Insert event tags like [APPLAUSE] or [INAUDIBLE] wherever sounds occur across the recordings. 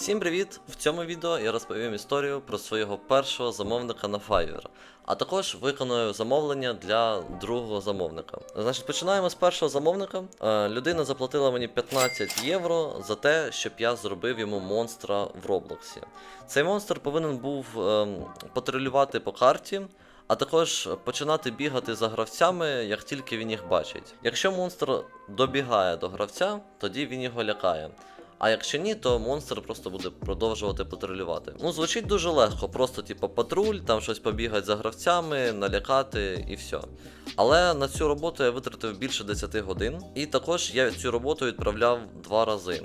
Всім привіт! В цьому відео я розповім історію про свого першого замовника на Fiverr, а також виконую замовлення для другого замовника. Значить, починаємо з першого замовника. Е, людина заплатила мені 15 євро за те, щоб я зробив йому монстра в Роблоксі. Цей монстр повинен був ем, патрулювати по карті. А також починати бігати за гравцями, як тільки він їх бачить. Якщо монстр добігає до гравця, тоді він його лякає. А якщо ні, то монстр просто буде продовжувати патрулювати. Ну, звучить дуже легко, просто типу патруль, там щось побігати за гравцями, налякати і все. Але на цю роботу я витратив більше 10 годин, і також я цю роботу відправляв два рази.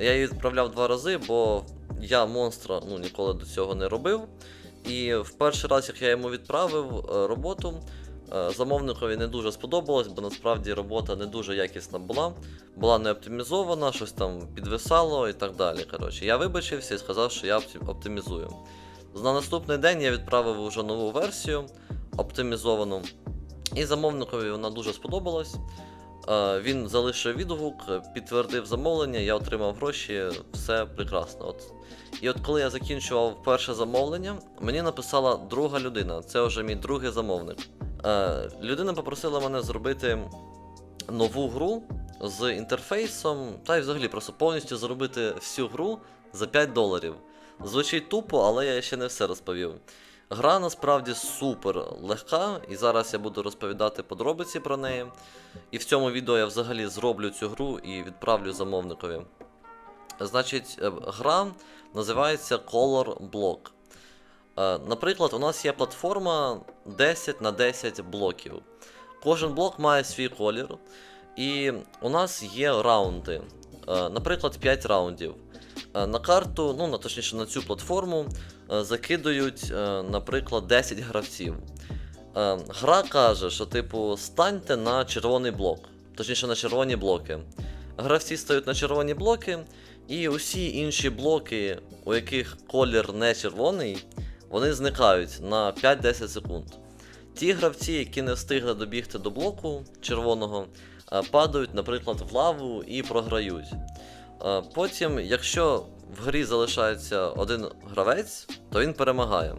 Я її відправляв два рази, бо я монстра ну, ніколи до цього не робив. І в перший раз, як я йому відправив е, роботу, замовникові не дуже сподобалось, бо насправді робота не дуже якісна була, була не оптимізована, щось там підвисало і так далі. Коротше, я вибачився і сказав, що я оптимізую. На наступний день я відправив уже нову версію оптимізовану, і замовникові вона дуже сподобалась. Е, Він залишив відгук, підтвердив замовлення, я отримав гроші, все прекрасно. От і от коли я закінчував перше замовлення, мені написала друга людина, це вже мій другий замовник. Е, людина попросила мене зробити нову гру з інтерфейсом, та й взагалі просто повністю зробити всю гру за 5 доларів. Звучить тупо, але я ще не все розповів. Гра насправді супер легка, і зараз я буду розповідати подробиці про неї. І в цьому відео я взагалі зроблю цю гру і відправлю замовникові. Значить, е, гра називається Color Block. Е, Наприклад, у нас є платформа 10 на 10 блоків. Кожен блок має свій колір, і у нас є раунди. Е, Наприклад, 5 раундів. Е, На карту, ну точніше на цю платформу, закидують, наприклад, 10 гравців. Гра каже, що типу станьте на червоний блок, точніше на червоні блоки. Гравці стають на червоні блоки, і усі інші блоки, у яких колір не червоний, вони зникають на 5-10 секунд. Ті гравці, які не встигли добігти до блоку червоного, е, падають, наприклад, в лаву і програють. Е, Потім, якщо в грі залишається один гравець, то він перемагає.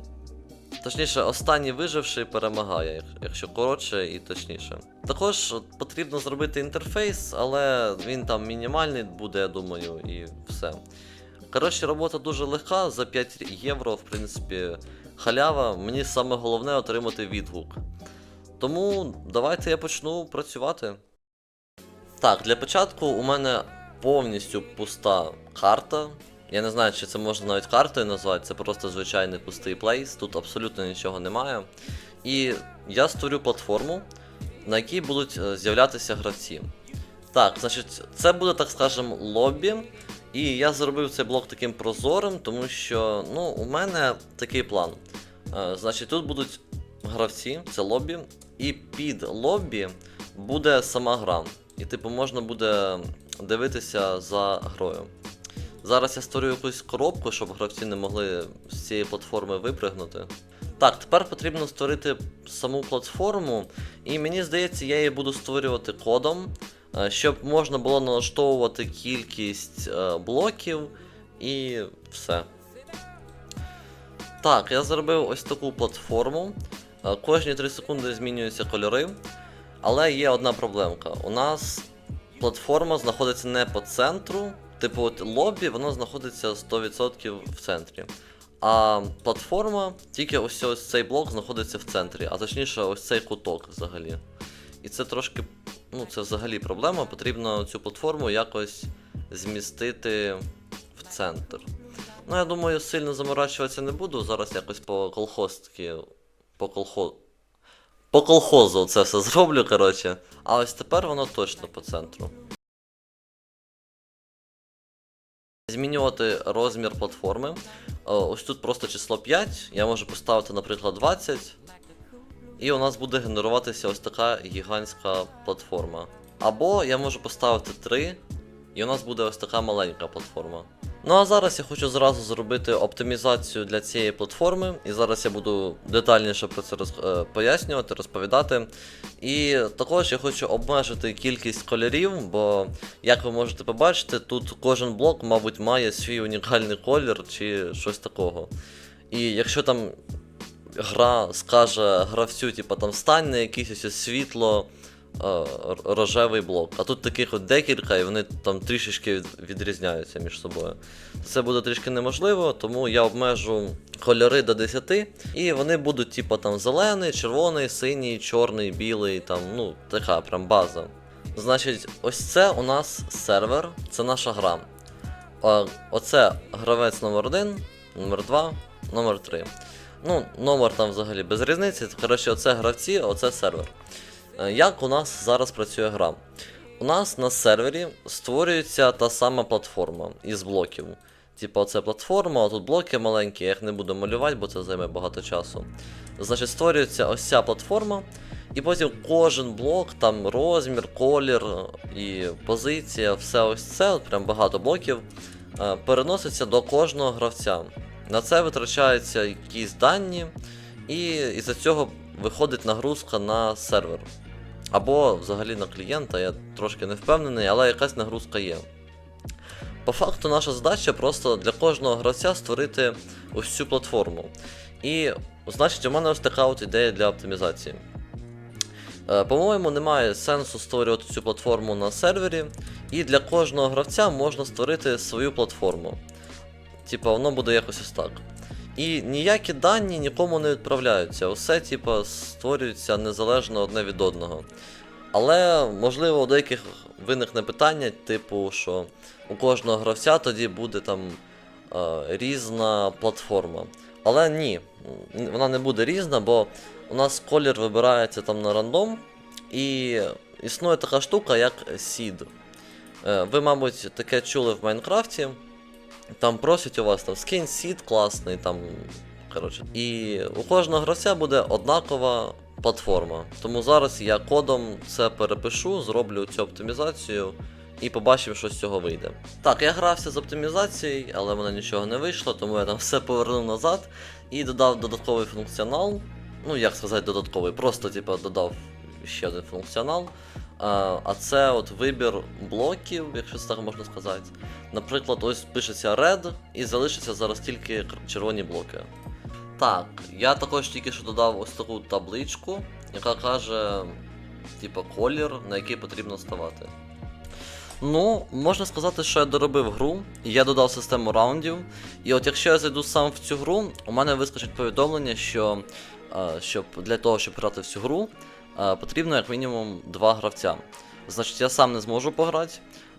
Точніше, останній виживший перемагає, якщо коротше і точніше. Також потрібно зробити інтерфейс, але він там мінімальний буде, я думаю, і все. Коротше, робота дуже легка, за 5 євро, в принципі, халява. Мені саме головне отримати відгук. Тому давайте я почну працювати. Так, для початку у мене повністю пуста карта. Я не знаю, чи це можна навіть картою назвати, це просто звичайний пустий плейс, тут абсолютно нічого немає. І я створю платформу, на якій будуть е, з'являтися гравці. Так, значить, це буде, так скажем, лобі. І я зробив цей блок таким прозорим, тому що ну, у мене такий план. Е, значить, тут будуть гравці, це лобі, і під лобі буде сама гра. І, типу, можна буде дивитися за грою. Зараз я створю якусь коробку, щоб гравці не могли з цієї платформи випригнути. Так, тепер потрібно створити саму платформу, і мені здається, я її буду створювати кодом, щоб можна було налаштовувати кількість е, блоків і все. Так, я зробив ось таку платформу. Е, Кожні 3 секунди змінюються кольори. Але є одна проблемка. У нас платформа знаходиться не по центру. Типу, от лобі, воно знаходиться 100% в центрі. А платформа, тільки ось, ось цей блок знаходиться в центрі, а точніше, ось цей куток взагалі. І це трошки, ну, це взагалі проблема. Потрібно цю платформу якось змістити в центр. Ну, я думаю, сильно заморачуватися не буду. Зараз якось по колхозки. По колхозу. По колхозу це все зроблю, коротше. А ось тепер воно точно по центру. Змінювати розмір платформи. Ось тут просто число 5. Я можу поставити, наприклад, 20. І у нас буде генеруватися ось така гігантська платформа. Або я можу поставити 3, і у нас буде ось така маленька платформа. Ну а зараз я хочу зразу зробити оптимізацію для цієї платформи, і зараз я буду детальніше про це роз... е, пояснювати, розповідати. І також я хочу обмежити кількість кольорів, бо, як ви можете побачити, тут кожен блок, мабуть, має свій унікальний колір чи щось такого. І якщо там гра скаже гравцю, типу, там стань на якийсь світло е, рожевий блок. А тут таких от декілька, і вони там трішечки відрізняються між собою. Це буде трішки неможливо, тому я обмежу кольори до 10, і вони будуть, типу, там зелений, червоний, синій, чорний, білий, там, ну, така прям база. Значить, ось це у нас сервер, це наша гра. Оце гравець номер 1 номер 2 номер 3 Ну, номер там взагалі без різниці. Коротше, оце гравці, оце сервер. Е, Як у нас зараз працює гра? У нас на сервері створюється та сама платформа із блоків. Типа, оце платформа, а тут блоки маленькі, я їх не буду малювати, бо це займе багато часу. Значить, створюється ось ця платформа, і потім кожен блок, там розмір, колір і позиція, все ось це, от прям багато блоків, е, переноситься до кожного гравця. На це витрачаються якісь дані, і із-за цього виходить нагрузка на сервер. Або взагалі на клієнта, я трошки не впевнений, але якась нагрузка є. По факту, наша задача просто для кожного гравця створити ось цю платформу. І, значить, у мене ось така от ідея для оптимізації. Е, По-моєму, немає сенсу створювати цю платформу на сервері, і для кожного гравця можна створити свою платформу. Типа, воно буде якось ось так. І ніякі дані нікому не відправляються. Усе, типа, створюється незалежно одне від одного. Але, можливо, у деяких виникне питання, типу, що у кожного гравця тоді буде там е, різна платформа. Але ні, вона не буде різна, бо у нас колір вибирається там на рандом, і існує така штука, як Seed. Е, Ви, мабуть, таке чули в Майнкрафті. Там просять у вас там скинь сід класний, там. Коротше. І у кожного гравця буде однакова платформа. Тому зараз я кодом це перепишу, зроблю цю оптимізацію і побачимо, що з цього вийде. Так, я грався з оптимізацією, але в мене нічого не вийшло, тому я там [LAUGHS] все повернув назад і додав додатковий функціонал. Ну, як сказати, додатковий, просто типу, додав ще один функціонал. А, а це от вибір блоків, якщо це так можна сказати. Наприклад, ось пишеться red і залишиться зараз тільки червоні блоки. Так, я також тільки що додав ось таку табличку, яка каже, типа, колір, на який потрібно ставати. Ну, можна сказати, що я доробив гру, я додав систему раундів. І от якщо я зайду сам в цю гру, у мене вискочить повідомлення, що е, щоб для того, щоб грати в цю гру, е, потрібно як мінімум два гравця. Значить, я сам не зможу пограти.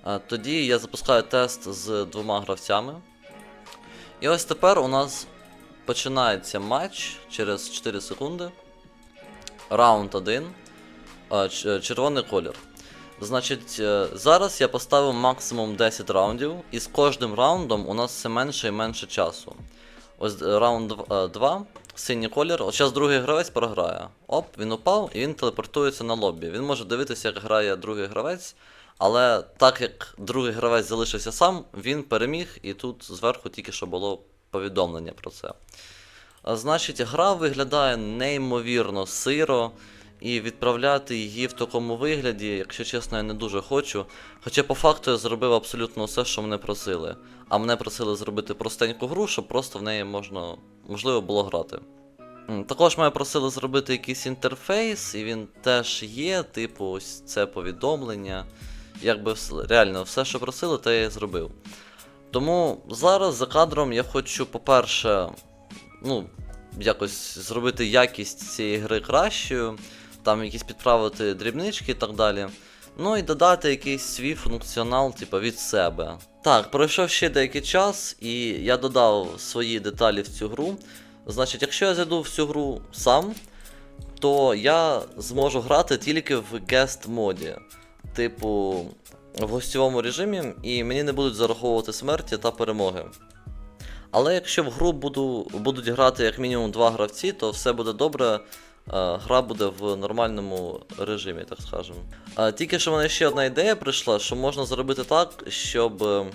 Е, Тоді я запускаю тест з двома гравцями. І ось тепер у нас починається матч через 4 секунди. Раунд 1. Е, Червоний колір. Значить, е, зараз я поставив максимум 10 раундів, і з кожним раундом у нас все менше і менше часу. Ось е, раунд 2, синій колір. От зараз другий гравець програє. Оп, він упав і він телепортується на лобі. Він може дивитися, як грає другий гравець, але так як другий гравець залишився сам, він переміг, і тут зверху тільки що було повідомлення про це. Значить, гра виглядає неймовірно сиро, і відправляти її в такому вигляді, якщо чесно, я не дуже хочу. Хоча по факту я зробив абсолютно все, що мене просили. А мене просили зробити простеньку гру, щоб просто в неї можна, можливо було грати. Також мене просили зробити якийсь інтерфейс, і він теж є, типу, ось це повідомлення. Якби реально все, що просили, те я і зробив. Тому зараз за кадром я хочу, по-перше, ну, якось зробити якість цієї гри кращою, там якісь підправити дрібнички і так далі. Ну і додати якийсь свій функціонал, типу, від себе. Так, пройшов ще деякий час, і я додав свої деталі в цю гру. Значить, якщо я зайду в цю гру сам, то я зможу грати тільки в guest моді. Типу, в гостьовому режимі, і мені не будуть зараховувати смерті та перемоги. Але якщо в гру буду, будуть грати як мінімум два гравці, то все буде добре. Е, Гра буде в нормальному режимі, так скажемо. Тільки що в мене ще одна ідея прийшла, що можна зробити так, щоб е,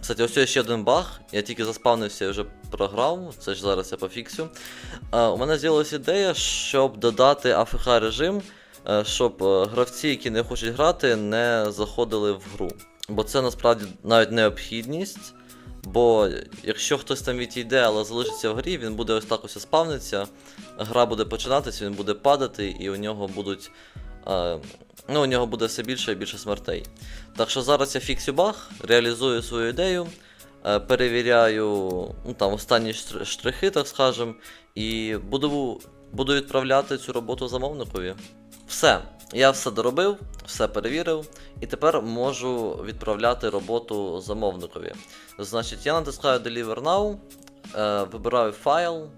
Кстати, ось ще один баг. Я тільки заспавнився і вже програв. Це ж зараз я пофіксю. У мене з'явилася ідея, щоб додати АФК режим, е, щоб гравці, які не хочуть грати, не заходили в гру. Бо це насправді навіть необхідність. Бо якщо хтось там відійде, але залишиться в грі, він буде ось так ось спавниться, гра буде починатися, він буде падати, і у нього будуть. Е, ну, у нього буде все більше і більше смертей. Так що зараз я фіксю баг, реалізую свою ідею, е, перевіряю ну, там, останні штрихи, так скажем, і буду, буду відправляти цю роботу замовникові. Все, я все доробив, все перевірив, і тепер можу відправляти роботу замовникові. Значить, я натискаю Deliver Now, е, вибираю файл.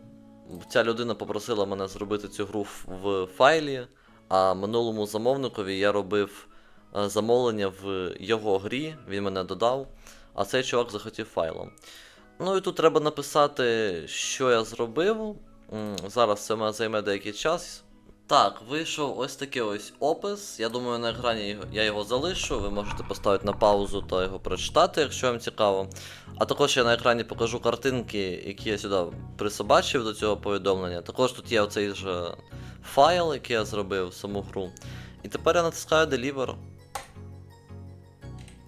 Ця людина попросила мене зробити цю гру в- файлі, а минулому замовникові я робив е, замовлення в його грі, він мене додав, а цей чувак захотів файлом. Ну і тут треба написати, що я зробив. Зараз це мене займе деякий час. Так, вийшов ось такий ось опис. Я думаю, на екрані я його залишу. Ви можете поставити на паузу та його прочитати, якщо вам цікаво. А також я на екрані покажу картинки, які я сюди присобачив до цього повідомлення. Також тут є оцей же файл, який я зробив, саму гру. І тепер я натискаю Deliver.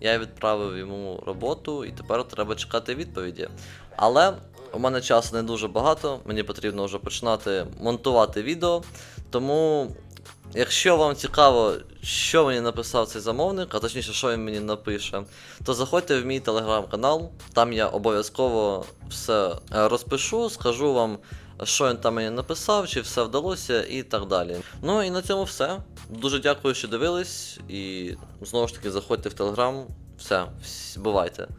Я відправив йому роботу, і тепер треба чекати відповіді. Але у мене часу не дуже багато, мені потрібно вже починати монтувати відео. Тому, якщо вам цікаво, що мені написав цей замовник, а точніше, що він мені напише, то заходьте в мій телеграм-канал, там я обов'язково все е, розпишу, скажу вам, що він там мені написав, чи все вдалося і так далі. Ну і на цьому все. Дуже дякую, що дивились, і знову ж таки заходьте в телеграм. Все, бувайте.